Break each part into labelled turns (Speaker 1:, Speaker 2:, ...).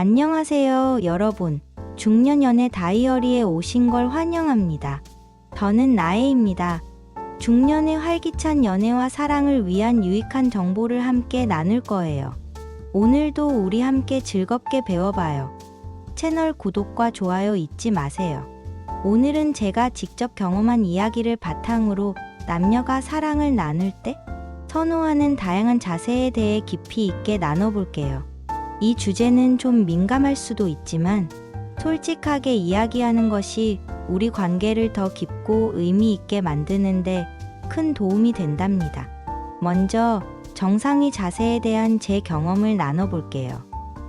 Speaker 1: 안녕하세요, 여러분. 중년연애 다이어리에 오신 걸 환영합니다. 저는 나혜입니다. 중년의 활기찬 연애와 사랑을 위한 유익한 정보를 함께 나눌 거예요. 오늘도 우리 함께 즐겁게 배워봐요. 채널 구독과 좋아요 잊지 마세요. 오늘은 제가 직접 경험한 이야기를 바탕으로 남녀가 사랑을 나눌 때 선호하는 다양한 자세에 대해 깊이 있게 나눠볼게요. 이 주제는 좀 민감할 수도 있지만 솔직하게 이야기하는 것이 우리 관계를 더 깊고 의미 있게 만드는데 큰 도움이 된답니다. 먼저 정상의 자세에 대한 제 경험을 나눠볼게요.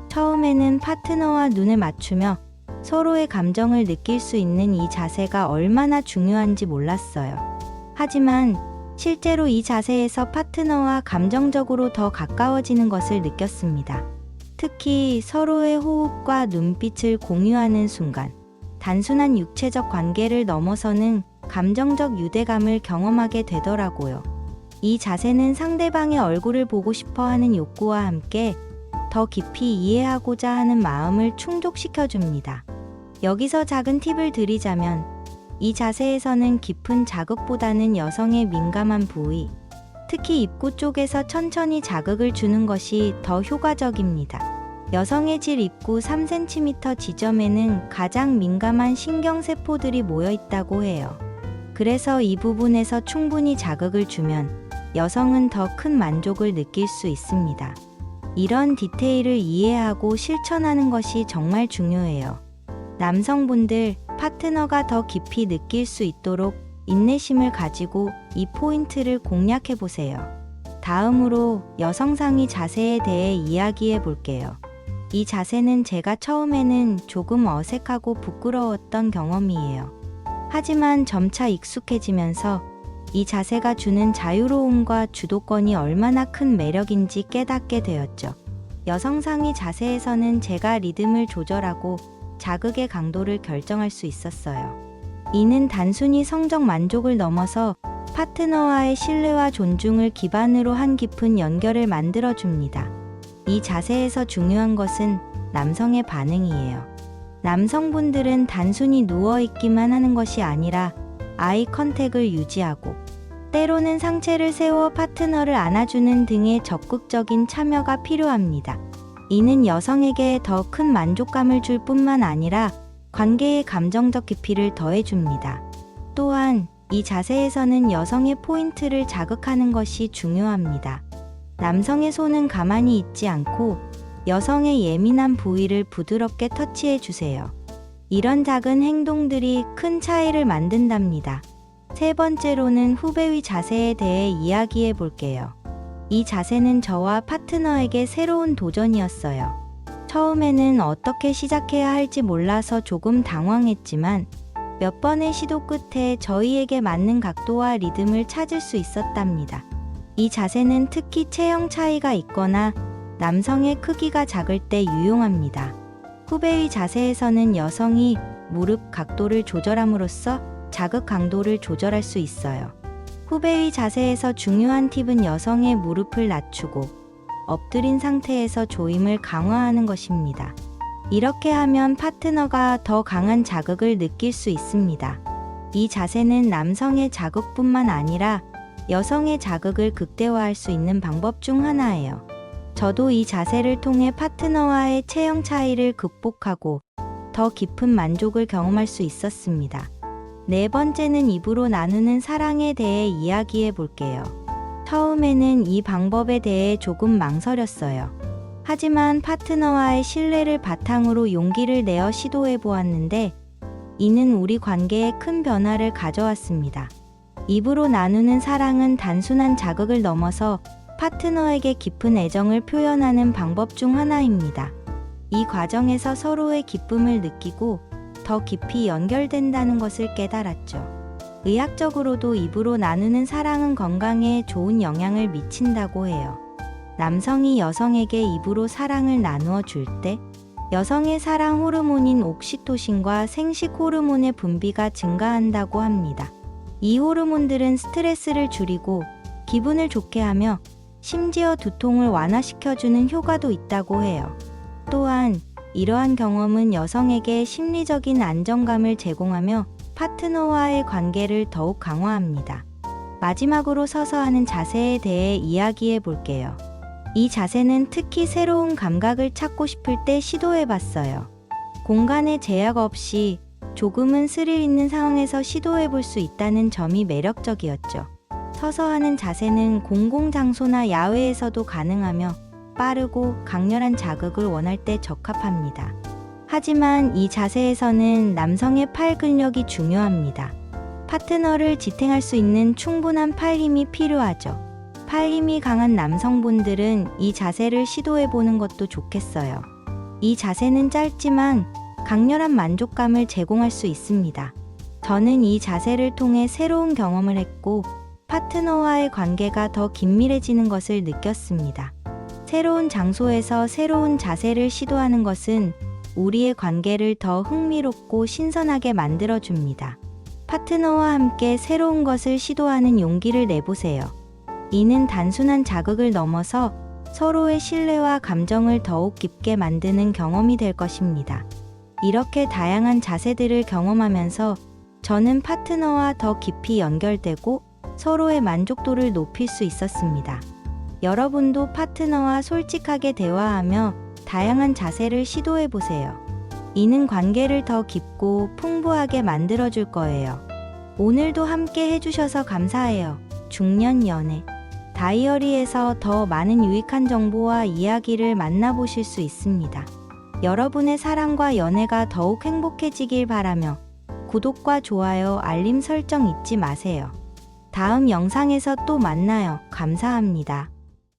Speaker 1: 처음에는 파트너와 눈을 맞추며 서로의 감정을 느낄 수 있는 이 자세가 얼마나 중요한지 몰랐어요. 하지만 실제로 이 자세에서 파트너와 감정적으로 더 가까워지는 것을 느꼈습니다. 특히 서로의 호흡과 눈빛을 공유하는 순간, 단순한 육체적 관계를 넘어서는 감정적 유대감을 경험하게 되더라고요. 이 자세는 상대방의 얼굴을 보고 싶어 하는 욕구와 함께 더 깊이 이해하고자 하는 마음을 충족시켜 줍니다. 여기서 작은 팁을 드리자면 이 자세에서는 깊은 자극보다는 여성의 민감한 부위, 특히 입구 쪽에서 천천히 자극을 주는 것이 더 효과적입니다. 여성의 질 입구 3cm 지점에는 가장 민감한 신경세포들이 모여 있다고 해요. 그래서 이 부분에서 충분히 자극을 주면 여성은 더 큰 만족을 느낄 수 있습니다. 이런 디테일을 이해하고 실천하는 것이 정말 중요해요. 남성분들, 파트너가 더 깊이 느낄 수 있도록 인내심을 가지고 이 포인트를 공략해 보세요. 다음으로 여성상의 자세에 대해 이야기해 볼게요. 이 자세는 제가 처음에는 조금 어색하고 부끄러웠던 경험이에요. 하지만 점차 익숙해지면서 이 자세가 주는 자유로움과 주도권이 얼마나 큰 매력인지 깨닫게 되었죠. 여성상의 자세에서는 제가 리듬을 조절하고 자극의 강도를 결정할 수 있었어요. 이는 단순히 성적 만족을 넘어서 파트너와의 신뢰와 존중을 기반으로 한 깊은 연결을 만들어 줍니다. 이 자세에서 중요한 것은 남성의 반응이에요. 남성분들은 단순히 누워있기만 하는 것이 아니라 아이 컨택을 유지하고 때로는 상체를 세워 파트너를 안아주는 등의 적극적인 참여가 필요합니다. 이는 여성에게 더 큰 만족감을 줄 뿐만 아니라 관계의 감정적 깊이를 더해줍니다. 또한 이 자세에서는 여성의 포인트를 자극하는 것이 중요합니다. 남성의 손은 가만히 있지 않고 여성의 예민한 부위를 부드럽게 터치해 주세요. 이런 작은 행동들이 큰 차이를 만든답니다. 세 번째로는 후배의 자세에 대해 이야기해 볼게요. 이 자세는 저와 파트너에게 새로운 도전이었어요. 처음에는 어떻게 시작해야 할지 몰라서 조금 당황했지만 몇 번의 시도 끝에 저희에게 맞는 각도와 리듬을 찾을 수 있었답니다. 이 자세는 특히 체형 차이가 있거나 남성의 크기가 작을 때 유용합니다. 후배의 자세에서는 여성이 무릎 각도를 조절함으로써 자극 강도를 조절할 수 있어요. 후배의 자세에서 중요한 팁은 여성의 무릎을 낮추고 엎드린 상태에서 조임을 강화하는 것입니다. 이렇게 하면 파트너가 더 강한 자극을 느낄 수 있습니다. 이 자세는 남성의 자극뿐만 아니라 여성의 자극을 극대화할 수 있는 방법 중 하나예요. 저도 이 자세를 통해 파트너와의 체형 차이를 극복하고 더 깊은 만족을 경험할 수 있었습니다. 네 번째는 입으로 나누는 사랑에 대해 이야기해 볼게요. 처음에는 이 방법에 대해 조금 망설였어요. 하지만 파트너와의 신뢰를 바탕으로 용기를 내어 시도해 보았는데 이는 우리 관계에 큰 변화를 가져왔습니다. 입으로 나누는 사랑은 단순한 자극을 넘어서 파트너에게 깊은 애정을 표현하는 방법 중 하나입니다. 이 과정에서 서로의 기쁨을 느끼고 더 깊이 연결된다는 것을 깨달았죠. 의학적으로도 입으로 나누는 사랑은 건강에 좋은 영향을 미친다고 해요. 남성이 여성에게 입으로 사랑을 나누어 줄 때 여성의 사랑 호르몬인 옥시토신과 생식 호르몬의 분비가 증가한다고 합니다. 이 호르몬들은 스트레스를 줄이고 기분을 좋게 하며 심지어 두통을 완화시켜주는 효과도 있다고 해요. 또한 이러한 경험은 여성에게 심리적인 안정감을 제공하며 파트너와의 관계를 더욱 강화합니다. 마지막으로 서서 하는 자세에 대해 이야기해 볼게요. 이 자세는 특히 새로운 감각을 찾고 싶을 때 시도해 봤어요. 공간의 제약 없이 조금은 스릴 있는 상황에서 시도해 볼 수 있다는 점이 매력적이었죠. 서서 하는 자세는 공공장소나 야외에서도 가능하며 빠르고 강렬한 자극을 원할 때 적합합니다. 하지만 이 자세에서는 남성의 팔 근력이 중요합니다. 파트너를 지탱할 수 있는 충분한 팔 힘이 필요하죠. 팔 힘이 강한 남성분들은 이 자세를 시도해 보는 것도 좋겠어요. 이 자세는 짧지만 강렬한 만족감을 제공할 수 있습니다. 저는 이 자세를 통해 새로운 경험을 했고 파트너와의 관계가 더 긴밀해지는 것을 느꼈습니다. 새로운 장소에서 새로운 자세를 시도하는 것은 우리의 관계를 더 흥미롭고 신선하게 만들어줍니다. 파트너와 함께 새로운 것을 시도하는 용기를 내보세요. 이는 단순한 자극을 넘어서 서로의 신뢰와 감정을 더욱 깊게 만드는 경험이 될 것입니다. 이렇게 다양한 자세들을 경험하면서 저는 파트너와 더 깊이 연결되고 서로의 만족도를 높일 수 있었습니다. 여러분도 파트너와 솔직하게 대화하며 다양한 자세를 시도해 보세요. 이는 관계를 더 깊고 풍부하게 만들어 줄 거예요. 오늘도 함께 해주셔서 감사해요. 중년 연애. 다이어리에서 더 많은 유익한 정보와 이야기를 만나보실 수 있습니다. 여러분의 사랑과 연애가 더욱 행복해지길 바라며 구독과 좋아요, 알림 설정 잊지 마세요. 다음 영상에서 또 만나요. 감사합니다.